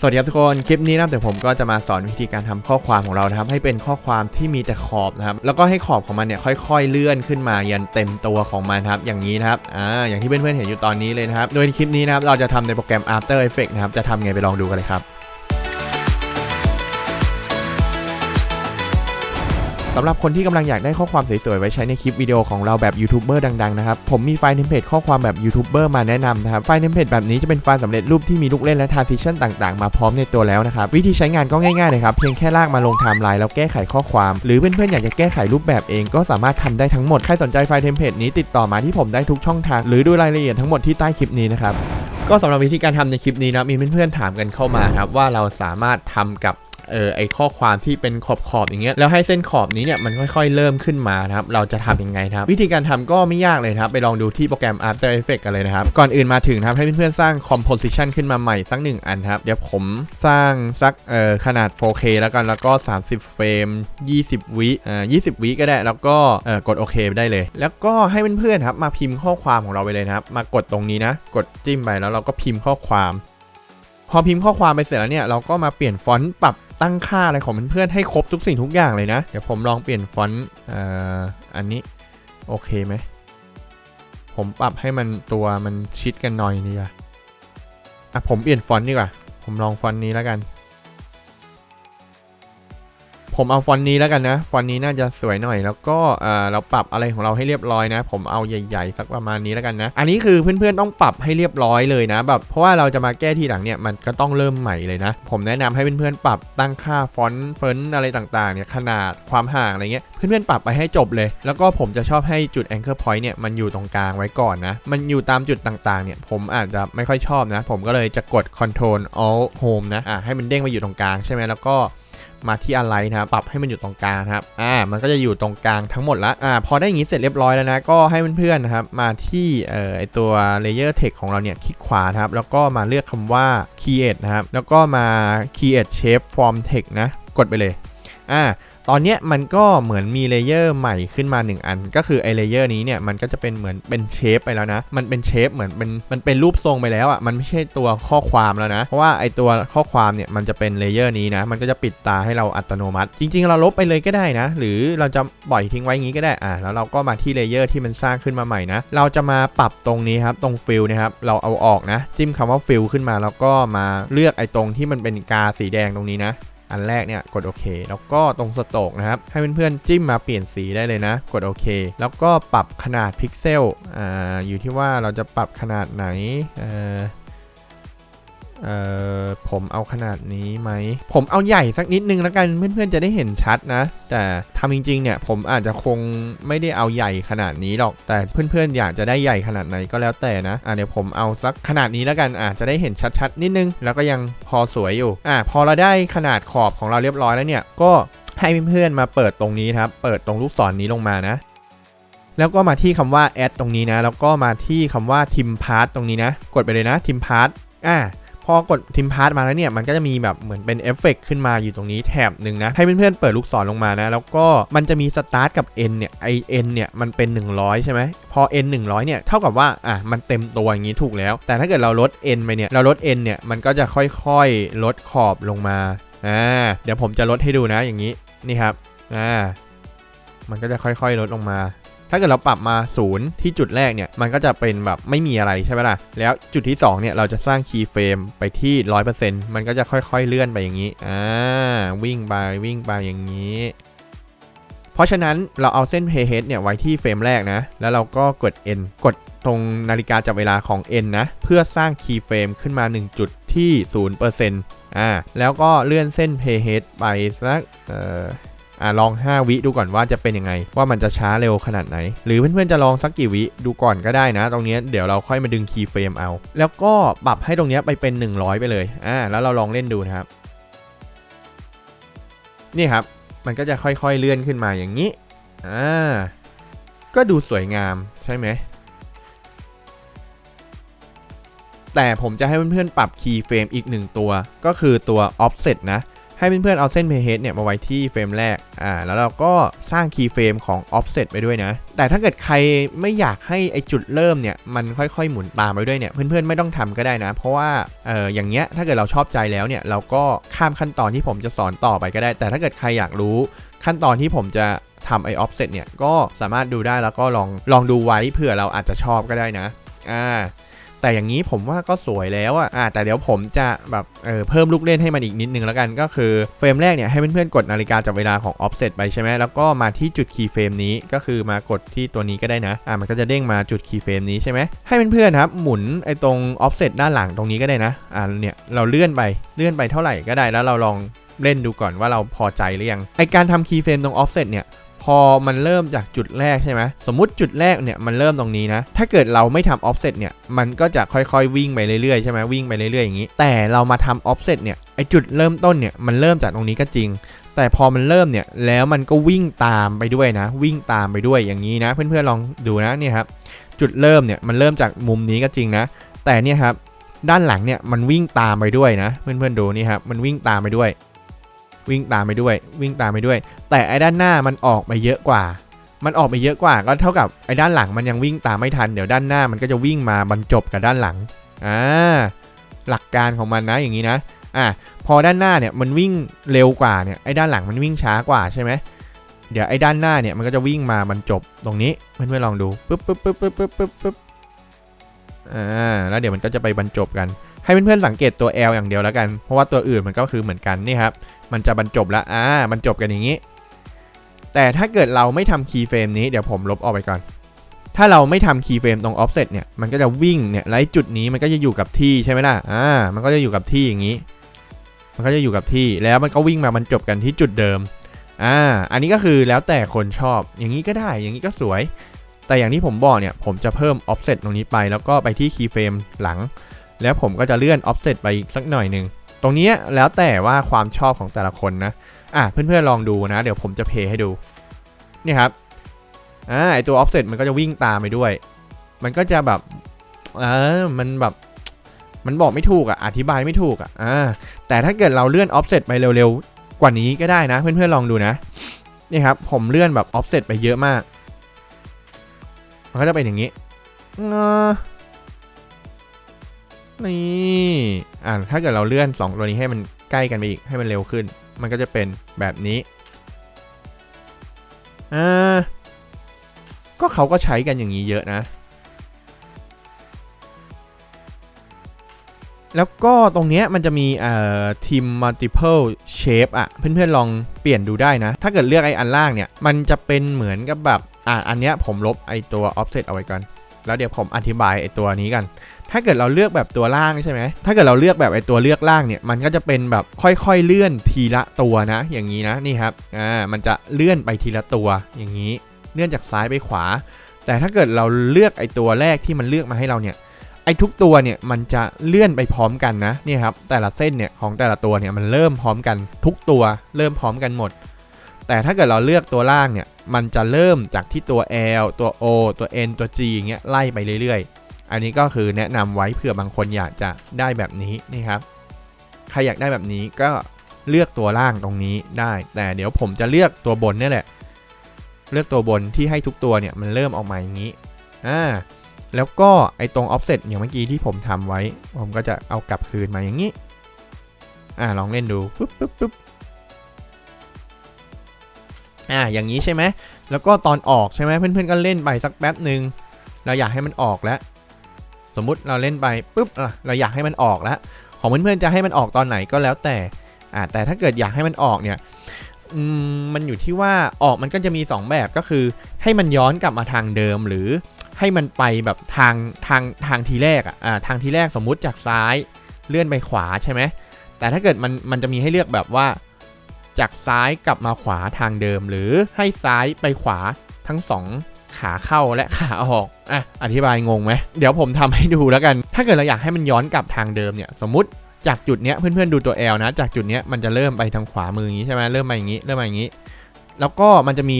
สวัสดีครับทุกคน คลิปนี้นะครับผมก็จะมาสอนวิธีการทำข้อความของเรานะครับให้เป็นข้อความที่มีแต่ขอบนะครับแล้วก็ให้ขอบของมันเนี่ยค่อยๆเลื่อนขึ้นมายันเต็มตัวของมันครับอย่างนี้นะครับอ่าอย่างที่เพื่อนๆเห็นอยู่ตอนนี้เลยนะครับโดยในคลิปนี้นะครับเราจะทำในโปรแกรม After Effects นะครับจะทำไงไปลองดูกันเลยครับ สำหรับคนที่กำลังอยากได้ข้อความสวยๆ ไว้ใช้ในคลิปวิดีโอของเราแบบยูทูบเบอร์ดังๆ นะครับ ผมมีไฟล์เทมเพลตข้อความแบบยูทูบเบอร์มาแนะนำนะครับ ไฟล์เทมเพลตแบบนี้จะเป็นไฟล์สำเร็จรูปที่มีลูกเล่นและ transition ต่างๆ มาพร้อมในตัวแล้วนะครับ วิธีใช้งานก็ง่ายๆเลยครับ เพียงแค่ลากมาลงไทม์ไลน์แล้วแก้ไขข้อความ หรือเพื่อนๆ อยากจะแก้ไขรูปแบบเองก็สามารถทำได้ทั้งหมด ใครสนใจไฟล์เทมเพลตนี้ติดต่อมาที่ผมได้ทุกช่องทาง หรือดูรายละเอียดทั้งหมดที่ใต้คลิปนี้นะครับก็สำหรับวิธีการทำในคลิปนี้นะมีเพื่อนๆถามกันเข้ามาครับว่าเราสามารถทำกับ เออไอข้อความที่เป็นขอบขอบอย่างเงี้ยแล้วให้เส้นขอบนี้เนี่ยมันค่อยๆ เริ่มขึ้นมานะครับเราจะทำยังไงครับวิธีการทำก็ไม่ยากเลยครับไปลองดูที่โปรแกรม After Effects กันเลยนะครับก่อนอื่นมาถึงครับให้เพื่อนๆสร้าง composition ขึ้นมาใหม่สักหนึ่งอันครับเดี๋ยวผมสร้างสักเอ่อขนาด 4K แล้วกันแล้วก็ 30 เฟรม 20 วิอ่า20 วิก็ได้แล้วก็เอ่อกดโอเคได้เลย แล้วก็ให้เพื่อนๆครับมาพิมพ์ข้อความของเราไปเลยนะครับมากดตรงนี้นะ กดจิ้มไปแล้วเราก็พิมพ์ข้อความ พอพิมพ์ข้อความไปเสร็จแล้วเนี่ยเราก็มาเปลี่ยนฟอนต์ปรับ ตั้งค่าอะไรของเพื่อนๆให้ครบทุกสิ่งทุกอย่างเลยนะ เดี๋ยวผมลองเปลี่ยนฟอนต์อ,อันนี้ โอเคไหม ผมปรับให้มันตัวมันชิดกันหน่อยนี่ว่ะอะผมเปลี่ยนฟอนต์ดีกว่า ผมลองฟอนต์นี้แล้วกัน ผมเอาฟอนต์นี้แล้วกันนะ ฟอนต์นี้น่าจะสวยหน่อย แล้วก็เออเราปรับอะไรของเราให้เรียบร้อยนะ ผมเอาใหญ่ๆ สักประมาณนี้แล้วกันนะ อันนี้คือเพื่อนๆต้องปรับให้เรียบร้อยเลยนะ แบบเพราะว่าเราจะมาแก้ทีหลังเนี่ยมันก็ต้องเริ่มใหม่เลยนะ ผมแนะนำให้เพื่อนๆปรับตั้งค่าฟอนต์เฟ้นอะไรต่างๆเนี่ยขนาดความห่างอะไรเงี้ยเพื่อนๆปรับไปให้จบเลย แล้วก็ผมจะชอบให้จุด anchor point เนี่ยมันอยู่ตรงกลางไว้ก่อนนะ มันอยู่ตามจุดต่างๆเนี่ยผมอาจจะไม่ค่อยชอบนะ ผมก็เลยจะกด control alt home นะอะให้มันเด้งมาอยู่ตรงกลางใช่ไหมแล้วก็ มาที่อะไรนะครับปรับให้มันอยู่ตรงกลางครับอ่ามันก็จะอยู่ตรงกลางทั้งหมดละอ่าพอได้อย่างนี้เสร็จเรียบร้อยแล้วนะก็ให้เพื่อนๆนะครับมาที่เอ่อไอตัว layer text ของเราเนี่ยคลิกขวานะครับแล้วก็มาเลือกคำว่า create นะครับแล้วก็มา create shape form text นะกดไปเลยอ่า ตอนเนี้ยมันก็เหมือนมีเลเยอร์ใหม่ขึ้นมา 1 อัน ก็คือไอเลเยอร์นี้เนี่ยมันก็จะเป็นเหมือนเป็นเชฟไปแล้วนะ มันเป็นเชฟเหมือนเป็นมันเป็นรูปทรงไปแล้วอะ่ะมันไม่ใช่ตัวข้อความแล้วนะ เพราะว่าไอตัวข้อความเนี่ยมันจะเป็นเลเยอร์นี้นะ มันก็จะปิดตาให้เราอัตโนมัติ จริง ๆ เราลบไปเลยก็ได้นะ หรือเราจะปล่อยทิ้งไว้งี้ก็ได้อ่าแล้วเราก็มาที่เลเยอร์ที่มันสร้างขึ้นมาใหม่นะ เราจะมาปรับตรงนี้ครับตรงฟิลนะครับเราเอาออกนะ จิ้มคำว่าฟิลขึ้นมาแล้วก็มาเลือกไอตรงที่มันเป็นกาสีแดงตรงนี้นะ อันแรกเนี่ยกดโอเค แล้วก็ตรงสโตกนะครับ ให้เพื่อนๆจิ้มมาเปลี่ยนสีได้เลยนะ กดโอเค แล้วก็ปรับขนาดพิกเซล อ่า อยู่ที่ว่าเราจะปรับขนาดไหน เอ่อ เอ่อผมเอาขนาดนี้ไหม ผมเอาใหญ่สักนิดนึงแล้วกันเพื่อนๆจะได้เห็นชัดนะ แต่ทำจริงๆเนี่ยผมอาจจะคงไม่ได้เอาใหญ่ขนาดนี้หรอก แต่เพื่อนๆอยากจะได้ใหญ่ขนาดไหนก็แล้วแต่นะอะเดี๋ยวผมเอาสักขนาดนี้แล้วกันอะจะได้เห็นชัดๆนิดนึง แล้วก็ยังพอสวยอยู่อะพอเราได้ขนาดขอบของเราเรียบร้อยแล้วเนี่ยก็ให้เพื่อนๆมาเปิดตรงนี้ครับเปิดตรงลูกศรนนี้ลงมานะแล้วก็มาที่คำว่า add ตรงนี้นะ แล้วก็มาที่คำว่า tim part ตรงนี้นะ กดไปเลยนะ tim part อะ พอกดทิมพาร์ตมาแล้วเนี่ยมันก็จะมีแบบเหมือนเป็นเอฟเฟกขึ้นมาอยู่ตรงนี้แถบหนึ่งนะให้เพื่อนๆเปิดลูกศรลงมานะแล้วก็มันจะมีสตาร์ทกับ n เนี่ยไอ n เนี่ยมันเป็น 100 ใช่ไหมพอ n 100เนี่ยเท่ากับว่าอะมันเต็มตัวอย่างนี้ถูกแล้ว แต่ถ้าเกิดเราลด n ไปเนี่ยเราลด n เนี่ยมันก็จะค่อยๆลดขอบลงมาอ่าเดี๋ยวผมจะลดให้ดูนะอย่างนี้นี่ครับอ่ามันก็จะค่อยๆลดลงมา ถ้าเกิดเราปรับมาศูนย์ที่จุดแรกเนี่ยมันก็จะเป็นแบบไม่มีอะไรใช่ไหมล่ะ แล้วจุดที่2เนี่ยเราจะสร้างคีย์เฟรมไปที่ 100%มันก็จะค่อยๆเลื่อนไปอย่างนี้อ่าวิ่งไปวิ่งไปอย่างนี้เพราะฉะนั้นเราเอาเส้น playhead เนี่ยไว้ที่เฟรมแรกนะ แล้วเราก็กด n กดตรงนาฬิกาจับเวลาของ n นะ เพื่อสร้างคีย์เฟรมขึ้นมา 1 จุดที่ 0%อ่า แล้วก็เลื่อนเส้น playhead ไปสัก เอ่อ อะลอง 5 วิดูก่อนว่าจะเป็นยังไง ว่ามันจะช้าเร็วขนาดไหน หรือเพื่อนๆจะลองสักกี่วิดูก่อนก็ได้นะ ตรงนี้เดี๋ยวเราค่อยมาดึงคีย์เฟรมเอา แล้วก็ปรับให้ตรงนี้ไปเป็น 100 ไปเลยอ่าแล้วเราลองเล่นดูนะครับ นี่ครับมันก็จะค่อยๆเลื่อนขึ้นมาอย่างนี้อ่าก็ดูสวยงามใช่ไหมแต่ผมจะให้เพื่อนๆปรับคีย์เฟรมอีกหนึ่งตัว ก็คือตัว offset นะ ให้เพื่อนๆเอาเส้น playhead เนี่ยมาไว้ที่เฟรมแรก อ่า แล้วเราก็สร้าง key frame ของ offset ไปด้วยนะ แต่ถ้าเกิดใครไม่อยากให้ไอจุดเริ่มเนี่ยมันค่อยๆหมุนตามไปด้วยเนี่ยเพื่อนๆไม่ต้องทำก็ได้นะ เพราะว่า เอออย่างเงี้ยถ้าเกิดเราชอบใจแล้วเนี่ยเราก็ข้ามขั้นตอนที่ผมจะสอนต่อไปก็ได้ แต่ถ้าเกิดใครอยากรู้ขั้นตอนที่ผมจะทำไอ offset เนี่ยก็สามารถดูได้แล้วก็ลองลองดูไว้เผื่อเราอาจจะชอบก็ได้นะ อ่า แต่อย่างนี้ผมว่าก็สวยแล้วอะอะแต่เดี๋ยวผมจะแบบเออเพิ่มลูกเล่นให้มันอีกนิดนึงแล้วกันก็คือเฟรมแรกเนี่ยให้เพื่อนๆกดนาฬิกาจับเวลาของ offset ไปใช่ไหมแล้วก็มาที่จุด key frame นี้ก็คือมากดที่ตัวนี้ก็ได้นะอะมันก็จะเด้งมาจุด key frame นี้ใช่ไหมให้เพื่อนๆครับหมุนไอ้ตรง offset ด้านหลังตรงนี้ก็ได้นะอะเนี่ยเราเลื่อนไปเลื่อนไปเท่าไหร่ก็ได้แล้วเราลองเล่นดูก่อนว่าเราพอใจหรือยังไอการทำ key frame ตรง offset เนี่ย พอมันเริ่มจากจุดแรกใช่ไหมสมมุติจุดแรกเนี่ยมันเริ่มตรงนี้นะ ถ้าเกิดเราไม่ทำ offset เนี่ยมันก็จะค่อยๆวิ่งไปเรื่อยๆใช่ไหมวิ่งไปเรื่อยๆอย่างนี้ แต่เรามาทำ offset เนี่ยไอจุดเริ่มต้นเนี่ยมันเริ่มจากตรงนี้ก็จริง แต่พอมันเริ่มเนี่ยแล้วมันก็วิ่งตามไปด้วยนะ วิ่งตามไปด้วยอย่างนี้นะ เพื่อนๆลองดูนะเนี่ยครับจุดเริ่มเนี่ยมันเริ่มจากมุมนี้ก็จริงนะ แต่เนี่ยครับด้านหลังเนี่ยมันวิ่งตามไปด้วยนะ เพื่อนๆดูนี่ครับมันวิ่งตามไปด้วย วิ่งตามไปด้วย วิ่งตามไปด้วย แต่ไอ้ด้านหน้ามันออกไปเยอะกว่า มันออกไปเยอะกว่า ก็เท่ากับไอ้ด้านหลังมันยังวิ่งตามไม่ทัน เดี๋ยวด้านหน้ามันก็จะวิ่งมาบรรจบกับด้านหลัง อ่า หลักการของมันนะอย่างนี้นะ อ่า พอด้านหน้าเนี่ยมันวิ่งเร็วกว่าเนี่ย ไอ้ด้านหลังมันวิ่งช้ากว่าใช่ไหมเดี๋ยวไอ้ด้านหน้าเนี่ยมันก็จะวิ่งมาบรรจบตรงนี้เพื่อนๆลองดูปึ๊บปึ๊บปึ๊บปึ๊บปึ๊บปึ๊บปึ๊บอ่า แล้วเดี๋ยวมันก็จะไปบรรจบกัน ให้เพื่อนๆสังเกตตัว L อย่างเดียวแล้วกัน เพราะว่าตัวอื่นมันก็คือเหมือนกันนี่ครับ มันจะบรรจบแล้วอ่าบรรจบกันอย่างนี้ แต่ถ้าเกิดเราไม่ทำคีย์เฟรมนี้เดี๋ยวผมลบออกไปก่อน ถ้าเราไม่ทำคีย์เฟรมตรง offset เนี่ยมันก็จะวิ่งเนี่ยไล่จุดนี้มันก็จะอยู่กับที่ใช่ไหมล่ะอ่ามันก็จะอยู่กับที่อย่างนี้ มันก็จะอยู่กับที่แล้วมันก็วิ่งมาบรรจบกันที่จุดเดิมอ่าอันนี้ก็คือแล้วแต่คนชอบอย่างนี้ก็ได้อย่างนี้ก็สวย แต่อย่างที่ผมบอกเนี่ยผมจะเพิ่ม offset ตรงนี้ไป แล้วก็ไปที่ keyframe หลัง แล้วผมก็จะเลื่อน offset ไปอีกสักหน่อยหนึ่งตรงนี้แล้วแต่ว่าความชอบของแต่ละคนนะ อะเพื่อนๆลองดูนะ เดี๋ยวผมจะเพย์ให้ดู นี่ครับอ่าไอตัว offset มันก็จะวิ่งตามไปด้วย มันก็จะแบบเออมันแบบมันบอกไม่ถูกอะ อธิบายไม่ถูกอะอ่าแต่ถ้าเกิดเราเลื่อน offset ไปเร็วๆ กว่านี้ก็ได้นะ เพื่อนๆลองดูนะ นี่ครับ ผมเลื่อนแบบ offset ไปเยอะมาก มันก็จะเป็นอย่างนี้นี่ อ่าถ้าเกิดเราเลื่อน 2 ตัวนี้ให้มันใกล้กันไปอีก ให้มันเร็วขึ้น มันก็จะเป็นแบบนี้อ่าก็เขาก็ใช้กันอย่างนี้เยอะนะ แล้วก็ตรงเนี้ยมันจะมีเอ่อ team multiple shape อะ เพื่อนๆลองเปลี่ยนดูได้นะ ถ้าเกิดเลือกไอ้อันล่างเนี่ย มันจะเป็นเหมือนกับแบบ อะ อันเนี้ยผมลบไอ้ตัว offset เอาไว้ก่อน แล้วเดี๋ยวผมอธิบายไอ้ตัวนี้กัน ถ้าเกิดเราเลือกแบบตัวล่างใช่ไหม ถ้าเกิดเราเลือกแบบไอ้ตัวเลือกล่างเนี่ย มันก็จะเป็นแบบค่อยๆเลื่อนทีละตัวนะ อย่างนี้นะ นี่ครับ อ่า มันจะเลื่อนไปทีละตัวอย่างนี้ เลื่อนจากซ้ายไปขวา แต่ถ้าเกิดเราเลือกไอ้ตัวแรกที่มันเลือกมาให้เราเนี่ย ไอ้ทุกตัวเนี่ยมันจะเลื่อนไปพร้อมกันนะ นี่ครับ แต่ละเส้นเนี่ยของแต่ละตัวเนี่ยมันเริ่มพร้อมกันทุกตัว เริ่มพร้อมกันหมด แต่ถ้าเกิดเราเลือกตัวล่างเนี่ย มันจะเริ่มจากที่ตัว L ตัว O ตัว N ตัว G อย่างเงี้ยไล่ไปเรื่อยๆ อันนี้ก็คือแนะนำไว้เผื่อบางคนอยากจะได้แบบนี้นี่ครับ ใครอยากได้แบบนี้ก็เลือกตัวล่างตรงนี้ได้ แต่เดี๋ยวผมจะเลือกตัวบนนี่แหละ เลือกตัวบนที่ให้ทุกตัวเนี่ยมันเริ่มออกมาอย่างนี้ อ่า แล้วก็ไอ้ตรง offset อย่างเมื่อกี้ที่ผมทำไว้ ผมก็จะเอากลับคืนมาอย่างนี้ อ่าลองเล่นดูปุ๊บปุ๊บปุ๊บอ่าอย่างนี้ใช่ไหม แล้วก็ตอนออกใช่ไหมเพื่อนๆก็เล่นไปสักแป๊บหนึ่งเราอยากให้มันออกแล้ว สมมุติเราเล่นไปปุ๊บเราอยากให้มันออกแล้วของเพื่อนๆจะให้มันออกตอนไหนก็แล้วแต่แต่ถ้าเกิดอยากให้มันออกเนี่ยมมันอยู่ที่ว่าออกมันก็จะมี 2 แบบก็คือ ให้มันย้อนกลับมาทางเดิมหรือให้มันไปแบบทางทางทางทีแรกอะอ่าทางทีแรกสมมุติจากซ้ายเลื่อนไปขวาใช่ไหมแต่ถ้าเกิดมันมันจะมีให้เลือกแบบว่า จากซ้ายกลับมาขวาทางเดิม หรือให้ซ้ายไปขวาทั้งสอง ขาเข้าและขาออกอะอธิบายงงไหมเดี๋ยวผมทำให้ดูแล้วกัน ถ้าเกิดเราอยากให้มันย้อนกลับทางเดิมเนี่ยสมมติจากจุดเนี้ยเพื่อนๆดูตัว L นะ จากจุดเนี้ยมันจะเริ่มไปทางขวามืออย่างนี้ใช่ไหมเริ่มมาอย่างนี้เริ่มมาอย่างนี้ แล้วก็มันจะมี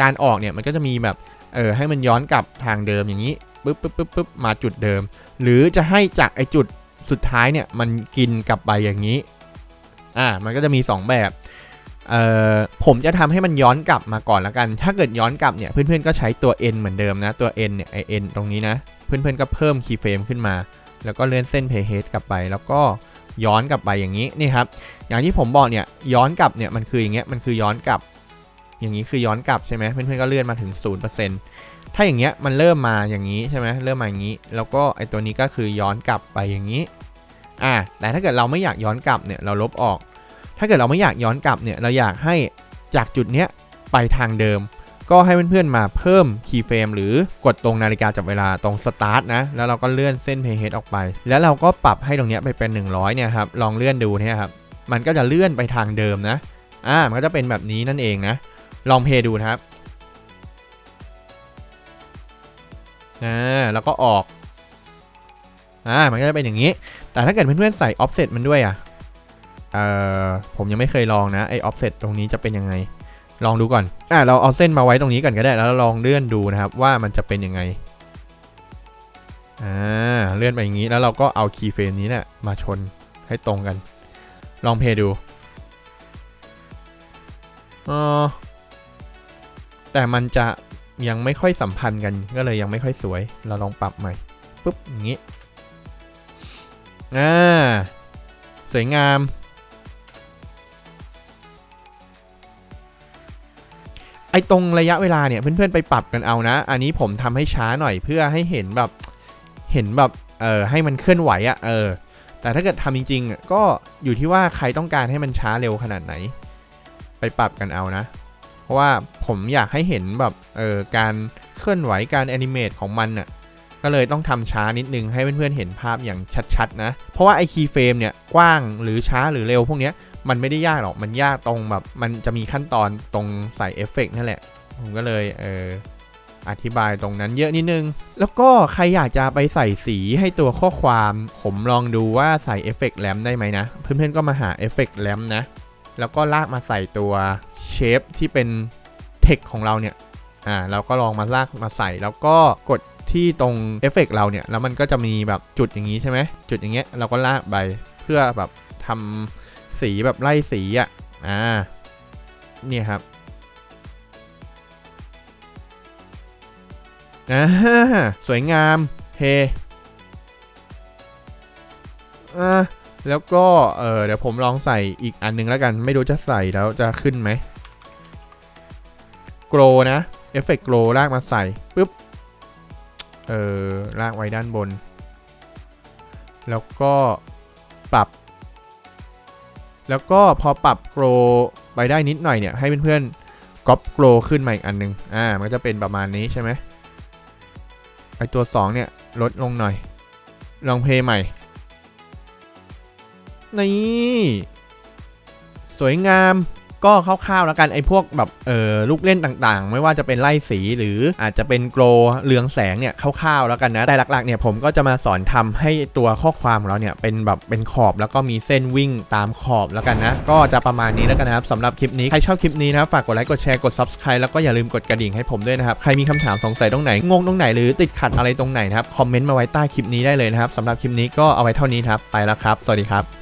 การออกเนี่ยมันก็จะมีแบบเออให้มันย้อนกลับทางเดิมอย่างนี้ปึ๊บปึ๊บปึ๊บปึ๊บมาจุดเดิม หรือจะให้จากไอจุดสุดท้ายเนี่ยมันกินกลับไปอย่างนี้อ่ามันก็จะมี 2 แบบ ผมจะทำให้มันย้อนกลับมาก่อนละกัน ถ้าเกิดย้อนกลับเนี่ยเพื่อนๆก็ใช้ตัว n เหมือนเดิมนะ ตัว n เนี่ยไอ n ตรงนี้นะ เพื่อนๆก็เพิ่มคีย์เฟรมขึ้นมา แล้วก็เลื่อนเส้น playhead กลับไป แล้วก็ย้อนกลับไปอย่างนี้นี่ครับ อย่างที่ผมบอกเนี่ยย้อนกลับเนี่ยมันคืออย่างเงี้ยมันคือย้อนกลับ อย่างนี้คือย้อนกลับใช่ไหมเพื่อนๆก็เลื่อนมาถึง 0%ถ้าอย่างเงี้ยมันเริ่มมาอย่างนี้ใช่ไหมเริ่มมาอย่างนี้ แล้วก็ไอตัวนี้ก็คือย้อนกลับไปอย่างนี้อ่าแต่ถ้าเกิดเราไม่อยากย้อนกลับเนี่ยเราลบออก ถ้าเกิดเราไม่อยากย้อนกลับเนี่ย เราอยากให้จากจุดเนี้ยไปทางเดิม ก็ให้เพื่อนๆมาเพิ่มคีย์เฟรมหรือกดตรงนาฬิกาจับเวลาตรงสตาร์ทนะ แล้วเราก็เลื่อนเส้น playhead ออกไป แล้วเราก็ปรับให้ตรงเนี้ยไปเป็น 100เนี่ยครับ ลองเลื่อนดูเนี่ยครับ มันก็จะเลื่อนไปทางเดิมนะ อ่า มันก็จะเป็นแบบนี้นั่นเองนะ ลองเพย์ดูนะครับ อ่า แล้วก็ออก อ่า มันก็จะเป็นอย่างนี้ แต่ถ้าเกิดเพื่อนๆใส่ offset มันด้วยอะ เอ่อผมยังไม่เคยลองนะไอ้ offset ตรงนี้จะเป็นยังไง ลองดูก่อนอ่าเราเอาเส้นมาไว้ตรงนี้ก่อนก็ได้แล้วลองเลื่อนดูนะครับว่ามันจะเป็นยังไงอ่าเลื่อนไปอย่างนี้แล้วเราก็เอาคีย์เฟรมนี้เนี่ยมาชนให้ตรงกัน ลองเพย์ดูออแต่มันจะยังไม่ค่อยสัมพันธ์กันก็เลยยังไม่ค่อยสวย เราลองปรับใหม่ปุ๊บอย่างนี้อ่าสวยงาม ไอตรงระยะเวลาเนี่ยเพื่อนๆไปปรับกันเอานะ อันนี้ผมทำให้ช้าหน่อยเพื่อให้เห็นแบบเห็นแบบเออให้มันเคลื่อนไหวอะ่ะเออแต่ถ้าเกิดทำจริงๆ ก็อยู่ที่ว่าใครต้องการให้มันช้าเร็วขนาดไหน ไปปรับกันเอานะ เพราะว่าผมอยากให้เห็นแบบเออการเคลื่อนไหวการแอนิเมตของมันอะก็เลยต้องทำช้านิดนึงให้เพื่อนๆเห็นภาพอย่างชัดๆนะ เพราะว่าไอคีย์เฟรมเนี่ยกว้างหรือช้าหรือเร็วพวกเนี้ย มันไม่ได้ยากหรอก มันยากตรงแบบมันจะมีขั้นตอนตรงใส่เอฟเฟกต์นั่นแหละ ผมก็เลยเอออธิบายตรงนั้นเยอะนิดนึง แล้วก็ใครอยากจะไปใส่สีให้ตัวข้อความ ผมลองดูว่าใส่เอฟเฟกต์แรมได้ไหมนะ เพื่อนๆก็มาหาเอฟเฟกต์แรมนะ แล้วก็ลากมาใส่ตัวเชฟที่เป็นเทคของเราเนี่ย อ่าเราก็ลองมาลากมาใส่ แล้วก็กดที่ตรงเอฟเฟกต์เราเนี่ย แล้วมันก็จะมีแบบจุดอย่างนี้ใช่ไหม จุดอย่างเงี้ย เราก็ลากไปเพื่อแบบทำ สีแบบไล่สีอะ อ่า เนี่ยครับ อ่า สวยงาม เฮอ่าแล้วก็ เออเดี๋ยวผมลองใส่อีกอันนึงแล้วกัน ไม่รู้จะใส่แล้วจะขึ้นไหมโกลนะ เอฟเฟกต์โกลลากมาใส่ปุ๊บ เออลากไว้ด้านบน แล้วก็ปรับ แล้วก็พอปรับโกลไปได้นิดหน่อยเนี่ยให้เพื่อนๆก๊อปโกลขึ้นมาอีกอันนึงอ่ามันจะเป็นประมาณนี้ใช่ไหมไอตัว 2 เนี่ยลดลงหน่อย ลองเพลย์ใหม่ นี่ สวยงาม ก็คร่าวๆแล้วกันไอ้พวกแบบเออลูกเล่นต่างๆ ไม่ว่าจะเป็นไล่สีหรืออาจจะเป็นโกลเรืองแสงเนี่ยคร่าวๆแล้วกันนะแต่หลักๆเนี่ยผมก็จะมาสอนทำให้ตัวข้อความของเราเนี่ยเป็นแบบเป็นขอบแล้วก็มีเส้นวิ่งตามขอบแล้วกันนะก็จะประมาณนี้แล้วกันนะครับสำหรับคลิปนี้ใครชอบคลิปนี้นะฝากกดไลค์กดแชร์กด subscribe แล้วก็อย่าลืมกดกระดิ่งให้ผมด้วยนะครับใครมีคำถามสงสัยตรงไหนงงตรงไหนหรือติดขัดอะไรตรงไหนนะครับคอมเมนต์มาไว้ใต้คลิปนี้ได้เลยนะครับสำหรับคลิปนี้ก็เอาไว้เท่านี้ครับไปแล้วครับ สวัสดีครับ